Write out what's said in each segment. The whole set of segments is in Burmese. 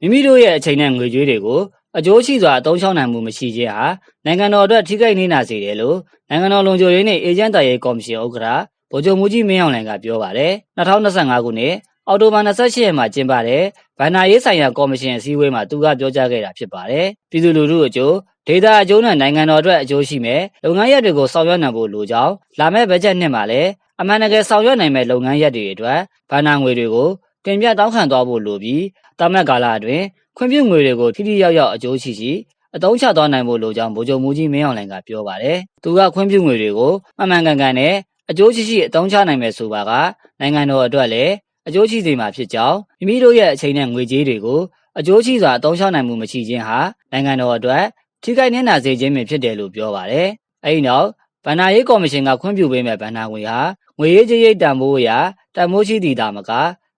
မိမိတို့ရဲ့အချိန်နဲ့ငွေကြေးတွေကိုအကျိုးရှိစွာအသုံးချောင်းနိုင်မှုမရှိခြင်းဟာနိုင်ငံတော်အတွက်ထိခိုက်နေတာစေတယ်လို့နိုင်ငံတော်လုံခြုံရေးနှင့်အေဂျင့်တာရေးကော်မရှင်ဥက္ကဋ္ဌဗိုလ်ချုပ်မူကြီးမင်းအောင်လှိုင်ကပြောပါတယ်2025ခုနှစ်အောက်တိုဘာ28ရက်မှာကျင်းပတဲ့ဗန္နာရေးဆိုင်ရာကော်မရှင်အစည်းအဝေးမှာသူကပြောကြားခဲ့တာဖြစ်ပါတယ်ပြည်သူလူထုအကျိုးဒေတာအကျိုးနဲ့နိုင်ငံတော်အတွက်အကျိုးရှိမဲ့လုပ်ငန်းရပ်တွေကိုဆောင်ရွက်နိုင်ဖို့လိုကြောင်းလာမယ့်ဘတ်ဂျက်နှစ်မှာလည်းအမှန်တကယ်ဆောင်ရွက်နိုင်မဲ့လုပ်ငန်းရပ်တွေအတွက်ဗန္နာငွေတွေကိုတင်ပြတောင်းခံသွားဖို့လိုပြီး တာမတ်ကာလအတွင်းခွင့်ပြုငွေတွေကိုထိထိရောက်ရောက်အကျိုးရှိရှိအတုံးချသွားနိုင်ဖို့လိုကြောင်းဗိုလ်ချုပ်မူကြီးမင်းအောင်လှိုင်ကပြောပါတယ်။သူကခွင့်ပြုငွေတွေကိုအမှန်ကန်ကန်နဲ့အကျိုးရှိရှိအတုံးချနိုင်မယ်ဆိုပါကနိုင်ငံတော်အတွက်လည်းအကျိုးရှိစေမှာဖြစ်ကြောင်းမိမိတို့ရဲ့အချိန်နဲ့ငွေကြေးတွေကိုအကျိုးရှိစွာအသုံးချနိုင်မှုမရှိခြင်းဟာနိုင်ငံတော်အတွက်ထိခိုက်နှင့်နာစေခြင်းပဲဖြစ်တယ်လို့ပြောပါတယ်။အဲဒီနောက်ဗန္နာရေးကော်မရှင်ကခွင့်ပြုပေးမဲ့ဗန္နာငွေဟာငွေရေးကြေးရေးတန်ဖိုးအရာတန်ဖိုးရှိသည့်တာမက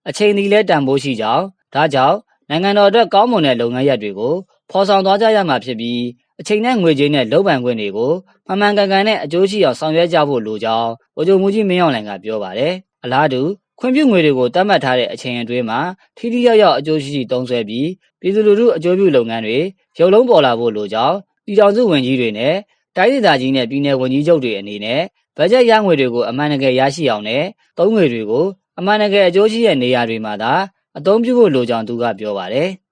အချိန်ဒီလဲတန်ဖိုးရှိကြောင်း ဒါကြောင့်နိုင်ငံတော်အတွက်ကောင်းမွန်တဲ့လုပ်ငန်းရပ်တွေကိုဖော်ဆောင်သွားကြရမှာဖြစ်ပြီးအချိန်နဲ့ငွေကြေးနဲ့လုပ်ပိုင်ခွင့်တွေကိုမှန်မှန်ကန်ကန်နဲ့အကျိုးရှိအောင်ဆောင်ရွက်ကြဖို့လိုကြောင်းဗိုလ်ချုပ်မူကြီးမင်းအောင်လှိုင်ကပြောပါတယ်။အလားတူခွင့်ပြုငွေတွေကိုတတ်မှတ်ထားတဲ့အချိန်အတွင်းမှာထိထိရောက်ရောက်အကျိုးရှိရှိသုံးစွဲပြီးပြည်သူလူထုအကျိုးပြုလုပ်ငန်းတွေရုပ်လုံးပေါ်လာဖို့လိုကြောင်းပြည်ထောင်စုဝန်ကြီးတွေနဲ့တိုင်းဒေသကြီးနဲ့ပြည်내ဝန်ကြီးချုပ်တွေအနေနဲ့ဘတ်ဂျက်ရငွေတွေကိုအမှန်တကယ်ရရှိအောင်နဲ့သုံးငွေတွေကိုအမှန်တကယ်အကျိုးရှိတဲ့နေရာတွေမှာသာ အသုံးပြုဖို့လိုကြောင်း သူက ပြောပါတယ်။